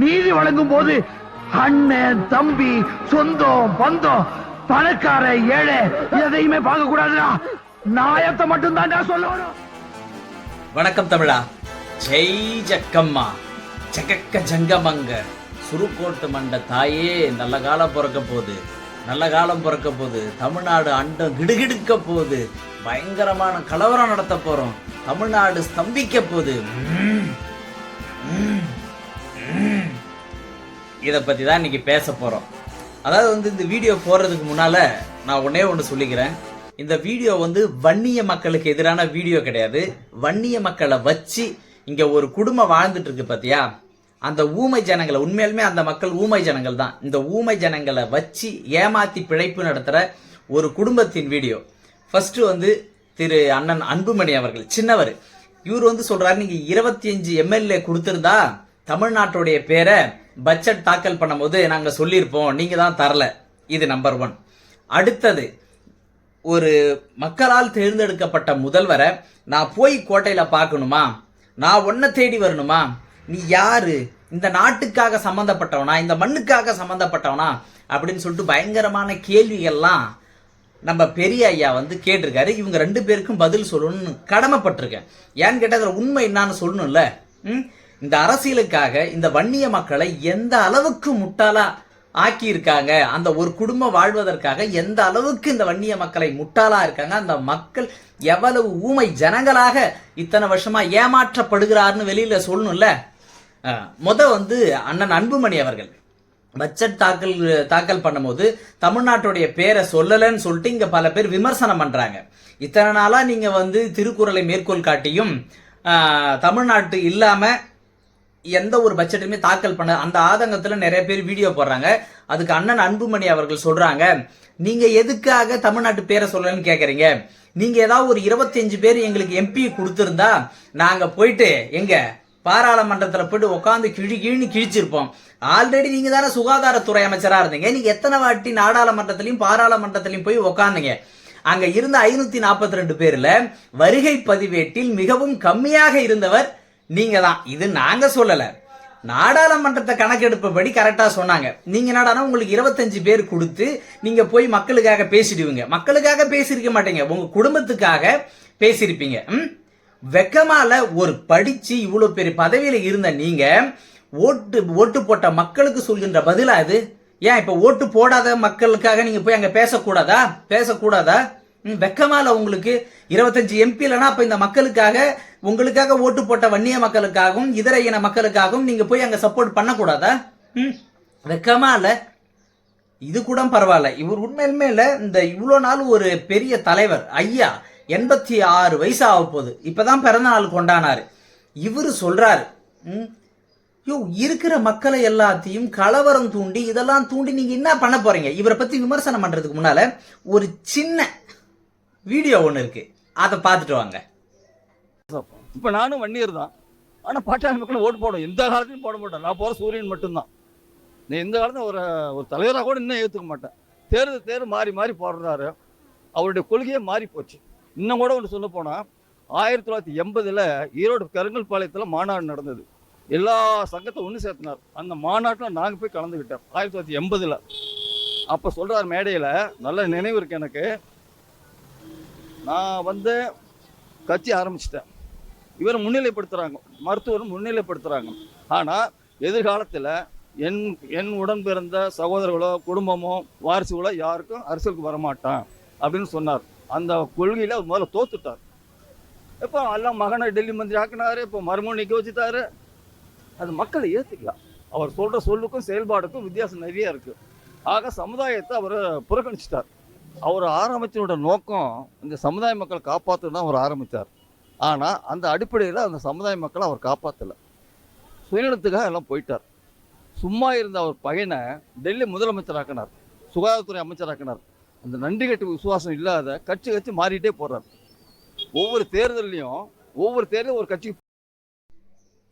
நீதி வழங்கும் போது அண்ணன் தம்பி சொந்தம் பந்தம் பணக்கார ஏழை எதையுமே பார்க்க கூடாதுடா. நாயத்தை மட்டும் தான் சொல்லணும். வணக்கம் தமிழா. ஜெய் ஜக்கம்மா. ஜகக்க ஜங்கமங்க. சுருக்கோட்டு மண்ட தாயே நல்ல காலம் பிறக்க போகுது. நல்ல காலம் பிறக்க போகுது. தமிழ்நாடு அண்டம் கிடுகிடுக்க போகுது. பயங்கரமான கலவரம் நடத்த போறோம். தமிழ்நாடு ஸ்தம்பிக்க போகுது. இதை பற்றி தான் இன்றைக்கி பேச போகிறோம் அதாவது வந்து இந்த வீடியோ போடுறதுக்கு முன்னால் நான் ஒன்றே ஒன்று சொல்லிக்கிறேன். இந்த வீடியோ வந்து வன்னிய மக்களுக்கு எதிரான வீடியோ கிடையாது. வன்னிய மக்களை வச்சு இங்கே ஒரு குடும்பம் வாழ்ந்துட்டு இருக்கு பார்த்தியா அந்த ஊமை ஜனங்களை உண்மையிலுமே அந்த மக்கள் ஊமை ஜனங்கள் தான். இந்த ஊமை ஜனங்களை வச்சு ஏமாத்தி பிழைப்பு நடத்துகிற ஒரு குடும்பத்தின் வீடியோ ஃபஸ்ட்டு வந்து திரு அண்ணன் அன்புமணி அவர்கள் சின்னவர். இவர் வந்து சொல்கிறாரு நீங்கள் இருபத்தி அஞ்சு எம்எல்ஏ கொடுத்துருந்தா தமிழ்நாட்டுடைய பேரை பட்ஜெட் தாக்கல் பண்ணும்போது நாங்கள் சொல்லியிருப்போம். நீங்கள் தான் தரல. இது நம்பர் ஒன் அடுத்தது ஒரு மக்களால் தேர்ந்தெடுக்கப்பட்ட முதல்வரை நான் போய் கோட்டையில் பார்க்கணுமா? நான் ஒன்றை தேடி வரணுமா? நீ யாரு? இந்த நாட்டுக்காக சம்மந்தப்பட்டவனா இந்த மண்ணுக்காக சம்மந்தப்பட்டவனா அப்படின்னு சொல்லிட்டு பயங்கரமான கேள்விகள்லாம் நம்ம பெரிய ஐயா வந்து கேட்டிருக்காரு. இவங்க ரெண்டு பேருக்கும் பதில் சொல்லணும்னு கடமைப்பட்டிருக்கேன். ஏன்னு கேட்டால் அதில் உண்மை என்னான்னு சொல்லணும்ல? ம்? இந்த அரசியலுக்காக இந்த வன்னிய மக்களை எந்த அளவுக்கு முட்டாளா ஆக்கி இருக்காங்க அந்த ஒரு குடும்பம் வாழ்வதற்காக எந்த அளவுக்கு இந்த வன்னிய மக்களை முட்டாளா இருக்காங்க அந்த மக்கள் எவ்வளவு ஊமை ஜனங்களாக இத்தனை வருஷமா ஏமாற்றப்படுகிறார்னு வெளியில சொல்லணும்ல? முத வந்து அண்ணன் அன்புமணி அவர்கள். பட்ஜெட் தாக்கல் தாக்கல் பண்ணும்போது தமிழ்நாட்டுடைய பேரை சொல்லலைன்னு சொல்லிட்டு இங்க பல பேர் விமர்சனம் பண்றாங்க. இத்தனை நாளா நீங்க வந்து திருக்குறளை மேற்கோள் காட்டியும் தமிழ்நாட்டு இல்லாம எந்த ஒரு பட்ஜெட்டுமே தாக்கல் பண்ண அந்த ஆதங்கத்தில் நிறைய பேர் வீடியோ போடுறாங்க. அதுக்கு அண்ணன் அன்புமணி அவர்கள் சொல்றாங்க நீங்க எதுக்காக தமிழ்நாட்டு பேரை சொல்லலன்னு கேட்குறீங்க நீங்க ஏதாவது ஒரு 25 பேர் எங்களுக்கு எம்பி கொடுத்துருந்தா நாங்க போயிட்டு எங்க பாராளுமன்றத்தில் போயிட்டு உட்காந்து கிழி கிழின்னு கிழிச்சிருப்போம். ஆல்ரெடி நீங்க தானே சுகாதாரத்துறை அமைச்சராக இருந்தீங்க. நீங்க எத்தனை வாட்டி நாடாளுமன்றத்திலையும் பாராளுமன்றத்திலையும் போய் உட்காந்துங்க அங்க இருந்த ஐநூத்தி நாற்பத்தி ரெண்டு பேர்ல வருகை பதிவேட்டில் மிகவும் கம்மியாக இருந்தவர் நீங்க தான் இது நாங்க சொல்லல. நாடாளுமன்றத்தை கணக்கெடுப்பபடி கரெக்டாக சொன்னாங்க. நீங்க என்னடானா உங்களுக்கு இருபத்தஞ்சு பேர் கொடுத்து நீங்க போய் மக்களுக்காக பேசிடுவீங்க. மக்களுக்காக பேசியிருக்க மாட்டீங்க. உங்க குடும்பத்துக்காக பேசியிருப்பீங்க. ம்? வெக்கமால ஒரு படிச்சு இவ்வளவு பெரிய பதவியில இருந்த நீங்க ஓட்டு ஓட்டு போட்ட மக்களுக்கு சொல்கின்ற பதிலா அது ஏன் இப்ப ஓட்டு போடாத மக்களுக்காக நீங்க போய் அங்க பேசக்கூடாதா? பேசக்கூடாதா? ம், வெக்கமால உங்களுக்கு இருபத்தஞ்சு எம்பி இல்லைன்னா இந்த மக்களுக்காக உங்களுக்காக ஓட்டு போட்ட வன்னிய மக்களுக்காகவும் இதர இன மக்களுக்காகவும் நீங்க போய் அங்க சப்போர்ட் பண்ணக்கூடாதா? ம், வெக்கமா இல்ல இது கூட பரவாயில்ல. இவர் உண்மையிலுமே இல்ல இந்த இவ்வளோ நாள் ஒரு பெரிய தலைவர் ஐயா எண்பத்தி ஆறு வயசு ஆக போகுது. இப்பதான் பிறந்த நாள் கொண்டானாரு. இவர் சொல்றாரு ம், யோ இருக்கிற மக்களை எல்லாத்தையும் கலவரம் தூண்டி இதெல்லாம் தூண்டி நீங்க என்ன பண்ண போறீங்க? இவரை பத்தி விமர்சனம் பண்றதுக்கு முன்னால ஒரு சின்ன வீடியோ ஒன்று இருக்கு. அதை பார்த்துட்டு வாங்க. இப்போ நானும் வன்னியர் தான். ஆனால் பாட்டாளி மக்கள் ஓட்டு போடும் எந்த காலத்துலையும் போட மாட்டேன். நான் போகிற சூரியன் மட்டும்தான். நீ எந்த காலத்தில் ஒரு ஒரு தலைவராக கூட இன்னும் ஏற்றுக்க மாட்டேன். தேர்தல் தேர் மாறி மாறி போடுறாரு. அவருடைய கொள்கையே மாறி போச்சு. இன்னும் கூட ஒன்று சொல்ல போனால் ஆயிரத்தி தொள்ளாயிரத்தி எண்பதில் ஈரோடு கருங்கல்பாளையத்தில் மாநாடு நடந்தது. எல்லா சங்கத்தை ஒன்று சேர்த்தினார். அந்த மாநாட்டில் நாங்கள் போய் கலந்துக்கிட்டோம் ஆயிரத்தி தொள்ளாயிரத்தி எண்பதில். அப்போ சொல்கிறார் மேடையில் நல்ல நினைவு இருக்கு எனக்கு. நான் வந்து கட்சி ஆரம்பிச்சிட்டேன். இவரை முன்னிலைப்படுத்துகிறாங்க மருத்துவர் முன்னிலைப்படுத்துகிறாங்க ஆனால் எதிர்காலத்தில் என் என் உடன் பிறந்த சகோதரர்களோ குடும்பமோ வாரிசுகளோ யாருக்கும் அரசியலுக்கு வரமாட்டான் அப்படின்னு சொன்னார். அந்த கொள்கையில் அவர் முதல்ல தோத்துட்டார். இப்போ எல்லாம் மகனை டெல்லி மந்திரி ஆக்கினாரு இப்போ மருமகன் நிற்க வச்சுட்டாரு. அது மக்களை ஏற்றுக்கலாம் அவர் சொல்கிற சொல்லுக்கும் செயல்பாடுக்கும் வித்தியாசம் நிறைய இருக்குது ஆக சமுதாயத்தை அவர் புறக்கணிச்சிட்டார். அவர் ஆரம்பித்தனோட நோக்கம் இந்த சமுதாய மக்களை காப்பாற்றணும் தான் அவர் ஆரம்பித்தார். ஆனால் அந்த அடிப்படையில் அந்த சமுதாய மக்களை அவர் காப்பாற்றலை சுயநலத்துக்காக எல்லாம் போயிட்டார். சும்மா இருந்த அவர் பையனை டெல்லி முதலமைச்சராக்கினார். சுகாதாரத்துறை அமைச்சராக்கினார். அந்த நன்றி கட்டு விசுவாசம் இல்லாத கட்சி கட்சி மாறிட்டே போகிறார் ஒவ்வொரு தேர்தல்லையும் ஒவ்வொரு தேர்தலும் ஒரு கட்சிக்கு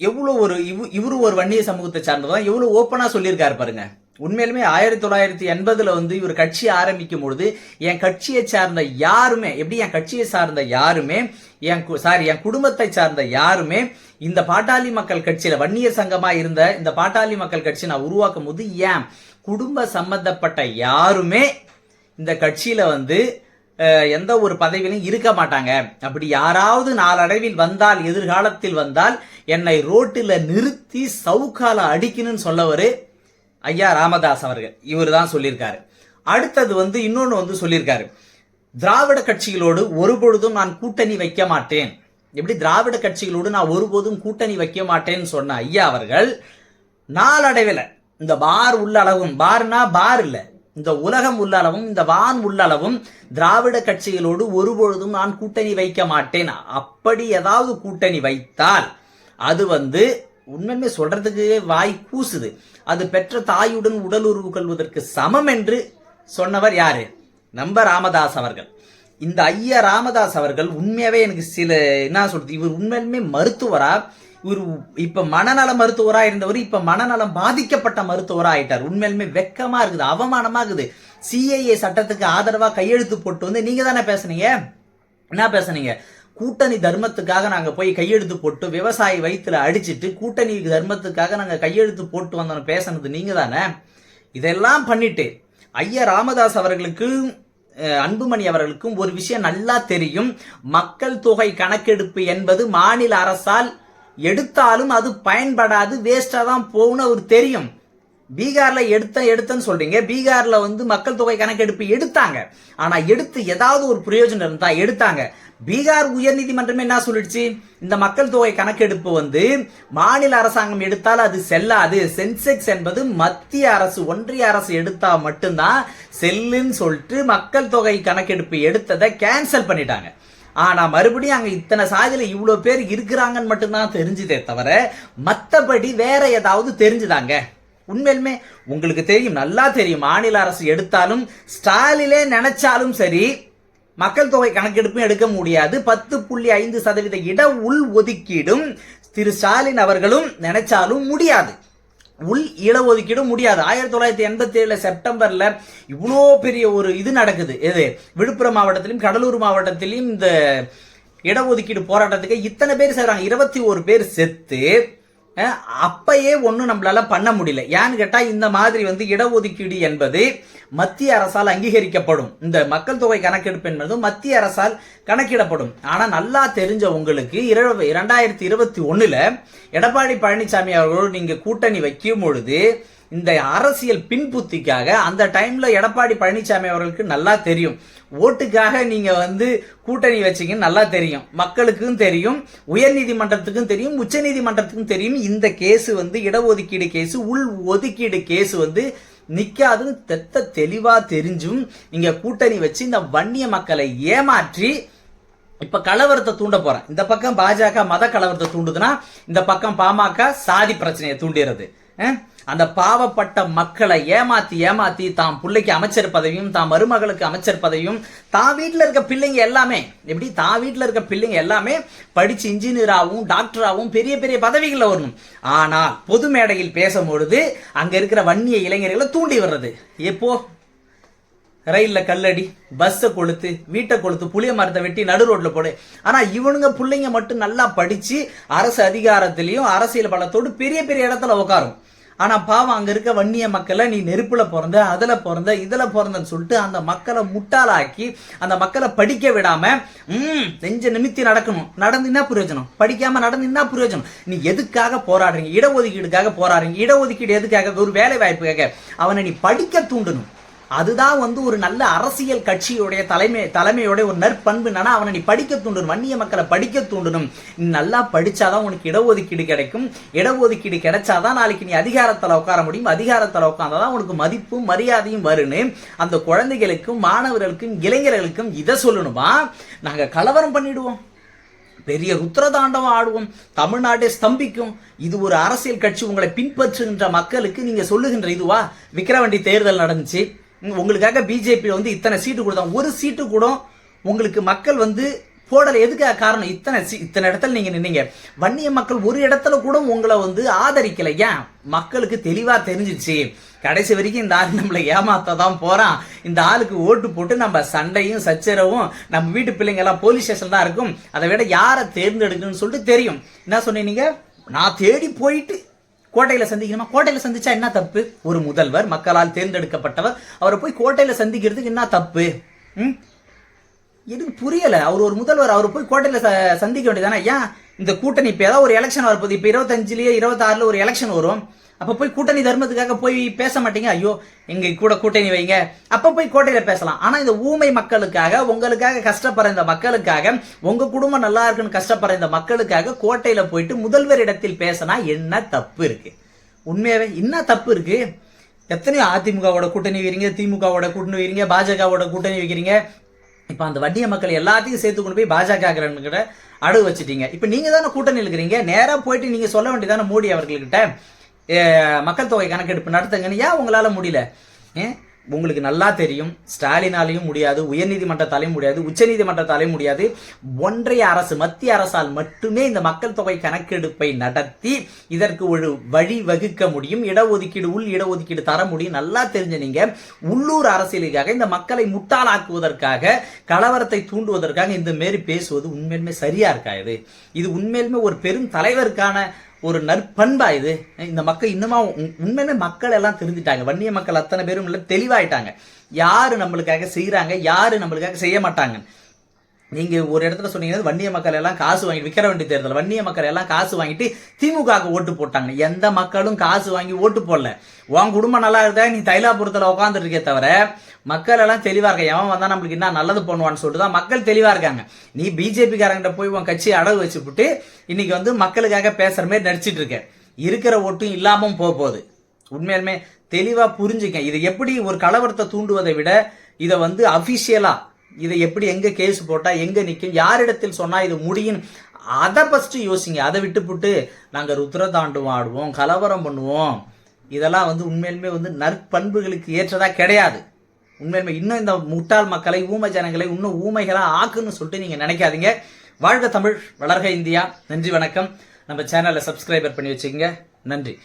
எவ்வளோ ஒரு இவ் இவரு ஒரு வன்னிய சமூகத்தை சார்ந்ததான் எவ்வளோ ஓப்பனாக சொல்லியிருக்காரு பாருங்க. உண்மையிலுமே ஆயிரத்தி தொள்ளாயிரத்தி எண்பதுல வந்து இவர் கட்சி ஆரம்பிக்கும் பொழுது என் கட்சியை சார்ந்த யாருமே எப்படி என் கட்சியை சார்ந்த யாருமே என் சாரி என் குடும்பத்தை சார்ந்த யாருமே இந்த பாட்டாளி மக்கள் கட்சியில வன்னியர் சங்கமா இருந்த இந்த பாட்டாளி மக்கள் கட்சி நான் உருவாக்கும் போது ஏன் குடும்ப சம்பந்தப்பட்ட யாருமே இந்த கட்சியில வந்து எந்த ஒரு பதவியிலும் இருக்க மாட்டாங்க. அப்படி யாராவது நாளடைவில் வந்தால் எதிர்காலத்தில் வந்தால் என்னை ரோட்டில் நிறுத்தி சவுக்கால அடிக்கணும்னு சொல்லவரு ஐயா ராமதாஸ் அவர்கள். இவர் தான் சொல்லியிருக்காரு. அடுத்தது வந்து இன்னொன்று வந்து சொல்லியிருக்காரு. திராவிட கட்சிகளோடு ஒருபொழுதும் நான் கூட்டணி வைக்க மாட்டேன். எப்படி திராவிட கட்சிகளோடு நான் ஒருபோதும் கூட்டணி வைக்க மாட்டேன்னு சொன்ன ஐயா அவர்கள் நாளடைவில் இந்த பார் உள்ளளவும் பார்னா பார் இல்லை இந்த உலகம் உள்ளளவும் இந்த வான் உள்ளளவும் திராவிட கட்சிகளோடு ஒருபொழுதும் நான் கூட்டணி வைக்க மாட்டேன். அப்படி ஏதாவது கூட்டணி வைத்தால் அது வந்து உண்மையுமே சொல்றதுக்கு வாய் கூசுது. அது பெற்ற தாயுடன் உடலுறவு கொள்வதற்கு சமம் என்று சொன்னவர் யாரு? நம்ம ராமதாஸ் அவர்கள். இந்த ஐயா ராமதாஸ் அவர்கள் உண்மையாவே எனக்கு சில என்ன சொல்றது இவர் உண்மையிலுமே மருத்துவரா? இவர் இப்ப மனநல மருத்துவரா இருந்தவர் இப்ப மனநலம் பாதிக்கப்பட்ட மருத்துவரா ஆயிட்டார். உண்மையிலுமே வெக்கமா இருக்குது அவமானமா இருக்குது சிஐஏ சட்டத்துக்கு ஆதரவா கையெழுத்து போட்டு வந்து நீங்க தானே பேசுனீங்க? என்ன பேசுனீங்க? கூட்டணி தர்மத்துக்காக நாங்கள் போய் கையெழுத்து போட்டு விவசாயி வயிற்றுல அடிச்சிட்டு கூட்டணி தர்மத்துக்காக நாங்கள் கையெழுத்து போட்டு வந்தோம் பேசுனது நீங்கள் தானே? இதெல்லாம் பண்ணிட்டு ஐயா ராமதாஸ் அவர்களுக்கு அன்புமணி அவர்களுக்கும் ஒரு விஷயம் நல்லா தெரியும். மக்கள் தொகை கணக்கெடுப்பு என்பது மாநில அரசால் எடுத்தாலும் அது பயன்படாது வேஸ்டா தான் போகும்னு அவர் தெரியும். பீகார்ல எடுத்த எடுத்தன்னு சொல்றீங்க. பீகார்ல வந்து மக்கள் தொகை கணக்கெடுப்பு எடுத்தாங்க. ஆனா எடுத்து ஏதாவது ஒரு பிரயோஜனம் இருந்தா எடுத்தாங்க. பீகார் உயர்நீதிமன்றமே என்ன சொல்லிடுச்சு? இந்த மக்கள் தொகை கணக்கெடுப்பு வந்து மாநில அரசாங்கம் எடுத்தால் அது செல்லாது. சென்செக்ஸ் என்பது மத்திய அரசு ஒன்றிய அரசு எடுத்தா மட்டும்தான் செல்லுன்னு சொல்லிட்டு மக்கள் தொகை கணக்கெடுப்பு எடுத்ததை கேன்சல் பண்ணிட்டாங்க. ஆனா மறுபடியும் அங்க இத்தனை சாதியில இவ்வளவு பேர் இருக்கிறாங்கன்னு மட்டும்தான் தெரிஞ்சுதே தவிர மத்தபடி வேற ஏதாவது தெரிஞ்சுதாங்க. உண்மையிலுமே உங்களுக்கு தெரியும் நல்லா தெரியும். மாநில அரசு எடுத்தாலும் ஸ்டாலிலே நினைச்சாலும் சரி மக்கள் தொகை கணக்கெடுப்பும் எடுக்க முடியாது. பத்து புள்ளி ஐந்து சதவீத இட உள் ஒதுக்கீடும் திரு ஸ்டாலின் அவர்களும் நினைச்சாலும் முடியாது. உள் இட ஒதுக்கீடும் முடியாது. ஆயிரத்தி தொள்ளாயிரத்தி எண்பத்தி ஏழுல செப்டம்பர்ல இவ்வளோ பெரிய ஒரு இது நடக்குது. எது? விழுப்புரம் மாவட்டத்திலும் கடலூர் மாவட்டத்திலும் இந்த இடஒதுக்கீடு போராட்டத்துக்கு இத்தனை பேர் செய்றாங்க இருபத்தி ஒரு பேர் செத்து அப்பயே ஒன்றும் நம்மளால பண்ண முடியல. ஏன்னு கேட்டால் இந்த மாதிரி வந்து இடஒதுக்கீடு என்பது மத்திய அரசால் அங்கீகரிக்கப்படும். இந்த மக்கள் தொகை கணக்கெடுப்பு என்பது மத்திய அரசால் கணக்கிடப்படும். ஆனால் நல்லா தெரிஞ்ச உங்களுக்கு இரவு இரண்டாயிரத்தி இருபத்தி ஒன்றில் எடப்பாடி பழனிசாமி அவர்களோடு நீங்க கூட்டணி வைக்கும் பொழுது இந்த அரசியல் பின்புத்திக்காக அந்த டைம்ல எடப்பாடி பழனிசாமி அவர்களுக்கு நல்லா தெரியும். ஓட்டுக்காக நீங்க வந்து கூட்டணி வச்சீங்கன்னு நல்லா தெரியும். மக்களுக்கும் தெரியும் உயர்நீதிமன்றத்துக்கும் தெரியும் உச்சநீதிமன்றத்துக்கும் தெரியும். இந்த கேஸ் வந்து இடஒதுக்கீடு கேஸு உள் ஒதுக்கீடு கேஸ் வந்து நிற்காதுன்னு தெத்த தெளிவா தெரிஞ்சும் நீங்க கூட்டணி வச்சு இந்த வன்னிய மக்களை ஏமாற்றி இப்ப கலவரத்தை தூண்ட போறேன். இந்த பக்கம் பாஜக மத கலவரத்தை தூண்டுதுன்னா இந்த பக்கம் பாமக சாதி பிரச்சனையை தூண்டிடுறது. அந்த பாவப்பட்ட மக்களை ஏமாத்தி ஏமாத்தி தாம் பிள்ளைக்கு அமைச்சர் பதவியும் தாம் மருமகளுக்கு அமைச்சர் பதவியும் தான் வீட்டில் இருக்க பிள்ளைங்க எல்லாமே எப்படி? தான் வீட்டில் இருக்க பிள்ளைங்க எல்லாமே படிச்சு இன்ஜினியராகவும் டாக்டராகவும் பெரிய பெரிய பதவிகளில் வரணும். ஆனால் பொது மேடையில் பேசும்பொழுது அங்கே இருக்கிற வன்னிய இளைஞர்களை தூண்டி வர்றது எப்போ? ரயில்ல கல்லடி பஸ்ஸை கொளுத்து வீட்டை கொளுத்து புளிய மரத்தை வெட்டி நடு ரோட்டில் போடு. ஆனால் இவனுங்க பிள்ளைங்க மட்டும் நல்லா படித்து அரசு அதிகாரத்திலையும் அரசியல் பலத்தோடு பெரிய பெரிய இடத்துல உட்காரும் ஆனால் பாவம் அங்கே இருக்க வன்னிய மக்களை நீ நெருப்பில் பிறந்த அதில் பிறந்த இதில் பிறந்தன்னு சொல்லிட்டு அந்த மக்களை முட்டாளாக்கி அந்த மக்களை படிக்க விடாமல் ம் நெஞ்ச நிமித்தி நடக்கணும். நடந்து என்ன பிரயோஜனம்? படிக்காமல் நடந்து என்ன பிரயோஜனம்? நீ எதுக்காக போராடுறீங்க? இடஒதுக்கீடுக்காக போராடுறீங்க? இடஒதுக்கீடு எதுக்காக? ஒரு வேலை வாய்ப்புக்காக அவனை நீ படிக்க தூண்டணும். அதுதான் வந்து ஒரு நல்ல அரசியல் கட்சியுடைய தலைமை தலைமையுடைய ஒரு நற்பண்பு. என்னன்னா அவனை நீ படிக்க தூண்டணும். வன்னிய மக்களை படிக்க தூண்டணும். நீ நல்லா படிச்சாதான் உனக்கு இடஒதுக்கீடு கிடைக்கும். இடஒதுக்கீடு கிடைச்சாதான் நாளைக்கு நீ அதிகாரத்தில் உட்கார முடியும். அதிகாரத்தில் உட்கார்ந்தாதான் உனக்கு மதிப்பும் மரியாதையும் வருன்னு அந்த குழந்தைகளுக்கும் மாணவர்களுக்கும் இளைஞர்களுக்கும் இதை சொல்லணுமா? நாங்கள் கலவரம் பண்ணிடுவோம். பெரிய ருத்ரதாண்டவம் ஆடுவோம். தமிழ்நாட்டை ஸ்தம்பிக்கும். இது ஒரு அரசியல் கட்சி உங்களை பின்பற்றுகின்ற மக்களுக்கு நீங்க சொல்லுகின்ற இதுவா? விக்கிரவண்டி தேர்தல் நடந்துச்சு. உங்களுக்காக பிஜேபி வந்து இத்தனை சீட்டு கொடுத்தாங்க ஒரு சீட்டு கூட உங்களுக்கு மக்கள் வந்து போடல. எதுக்காக காரணம்? இத்தனை இத்தனை இடத்துல நீங்க நின்னீங்க. வன்னிய மக்கள் ஒரு இடத்துல கூட உங்களை வந்து ஆதரிக்கல. ஏன்? மக்களுக்கு தெளிவா தெரிஞ்சிச்சு. கடைசி வரைக்கும் இந்த ஆள் நம்மளை ஏமாத்த தான் போறான். இந்த ஆளுக்கு ஓட்டு போட்டு நம்ம சண்டையும் சச்சரவும் நம்ம வீட்டு பிள்ளைங்க எல்லாம் போலீஸ் ஸ்டேஷன் தான் இருக்கும். அதை விட யாரை தேர்ந்தெடுக்கணும்னு சொல்லிட்டு தெரியும். என்ன சொன்னீங்க? நான் தேடி போயிட்டு கோட்டையில சந்திக்கணுமா. கோட்டையில சந்திச்சா என்ன தப்பு? ஒரு முதல்வர் மக்களால் தேர்ந்தெடுக்கப்பட்டவர் அவரை போய் கோட்டையில சந்திக்கிறதுக்கு என்ன தப்பு? ம்? எனக்கு புரியல? அவர் ஒரு முதல்வர் அவர் போய் கோட்டையில ச- சந்திக்க வேண்டியதானே ஏன்? இந்த கூட்டணி இப்போ ஏதாவது ஒரு எலெக்ஷன் வரப்போகுது இப்போ இருபத்தஞ்சுலயே இருபத்தாறுல ஒரு எலெக்ஷன் வரும். அப்போ போய் கூட்டணி தர்மத்துக்காக போய் பேச மாட்டீங்க? ஐயோ எங்க கூட கூட்டணி வைங்க. அப்போ போய் கோட்டையில் பேசலாம். ஆனால் இந்த ஊமை மக்களுக்காக உங்களுக்காக கஷ்டப்படுற இந்த மக்களுக்காக உங்க குடும்பம் நல்லா இருக்குன்னு கஷ்டப்படுற இந்த மக்களுக்காக கோட்டையில் போயிட்டு முதல்வர் இடத்தில் பேசினா என்ன தப்பு இருக்கு? உண்மையாகவே என்ன தப்பு இருக்கு? எத்தனையோ அதிமுகவோட கூட்டணி வைக்கிறீங்க திமுகவோட கூட்டணி வைக்கிறீங்க பாஜகவோட கூட்டணி வைக்கிறீங்க. இப்போ அந்த வட்டிய மக்கள் எல்லாத்தையும் சேர்த்து கொண்டு போய் பாஜக கிட்ட அடகு வச்சுட்டீங்க. இப்போ நீங்க தானே கூட்டணி இருக்கிறீங்க. நேராக போயிட்டு நீங்க சொல்ல வேண்டியதானே மோடி அவர்கள்கிட்ட? மக்கள் தொகை கணக்கெடுப்பு நடத்துங்கன்னு ஏன் உங்களால் முடியல? உங்களுக்கு நல்லா தெரியும் ஸ்டாலினாலையும் முடியாது உயர்நீதிமன்றத்தாலையும் முடியாது உச்சநீதிமன்றத்தாலையும் முடியாது. ஒன்றிய அரசு மத்திய அரசால் மட்டுமே இந்த மக்கள் தொகை கணக்கெடுப்பை நடத்தி இதற்கு ஒரு வழி வகுக்க முடியும். இடஒதுக்கீடு உள் இடஒதுக்கீடு தர முடியும். நல்லா தெரிஞ்ச நீங்க உள்ளூர் அரசியலுக்காக இந்த மக்களை முட்டாளாக்குவதற்காக கலவரத்தை தூண்டுவதற்காக இந்த மாரி பேசுவது உண்மையிலுமே சரியா இருக்கா இது? இது உண்மையிலுமே ஒரு பெரும் தலைவருக்கான ஒரு நற்பண்பா இது. இந்த மக்கள் இன்னுமா உண்மையிலே மக்கள் எல்லாம் தெரிஞ்சுட்டாங்க. வன்னிய மக்கள் அத்தனை பேரும் இல்லை தெளிவாயிட்டாங்க. யாரு நம்மளுக்காக செய்கிறாங்க யாரு நம்மளுக்காக செய்ய மாட்டாங்கன்னு. நீங்க ஒரு இடத்துல சொன்னீங்க வன்னிய மக்கள் எல்லாம் காசு வாங்கி விற்கிற வேண்டிய தேர்தல். வன்னிய மக்கள் எல்லாம் காசு வாங்கிட்டு திமுகவுக்கு ஓட்டு போட்டாங்க. எந்த மக்களும் காசு வாங்கி ஓட்டு போடல. உன் குடும்பம் நல்லா இருந்தா நீ தைலாபுரத்துல உட்காந்துட்டு இருக்கே தவிர மக்கள் எல்லாம் தெளிவா இருக்க. எவன் வந்தா நம்மளுக்கு என்ன நல்லது பண்ணுவான்னு சொல்லிட்டு தான் மக்கள் தெளிவா இருக்காங்க. நீ பிஜேபி காரங்கிட்ட போய் உன் கட்சியை அடகு வச்சுப்புட்டு இன்னைக்கு வந்து மக்களுக்காக பேசுற மாதிரி நடிச்சிட்டு இருக்க. இருக்கிற ஓட்டும் இல்லாமல் போக போகுது. உண்மையாலுமே தெளிவா புரிஞ்சுக்க. இது எப்படி ஒரு கலவரத்தை தூண்டுவதை விட இதை வந்து அபிஷியலா இதை எப்படி எங்கே கேஸ் போட்டால் எங்கே நிற்கும் யாரிடத்தில் சொன்னால் இது முடியும்? அதை ஃபஸ்ட்டு யோசிங்க. அதை விட்டுப்புட்டு நாங்கள் ருத்ர தாண்டுவம் ஆடுவோம் கலவரம் பண்ணுவோம். இதெல்லாம் வந்து உண்மையிலுமே வந்து நற்பண்புகளுக்கு ஏற்றதாக கிடையாது. உண்மையிலுமே இன்னும் இந்த முட்டாள் மக்களை ஊமை ஜனங்களை இன்னும் ஊமைகளாக ஆக்குன்னு சொல்லிட்டு நீங்கள் நினைக்காதீங்க. வாழ்க தமிழ் வளர்க இந்தியா. நன்றி வணக்கம். நம்ம சேனலை சப்ஸ்கிரைபர் பண்ணி வச்சுக்கோங்க. நன்றி.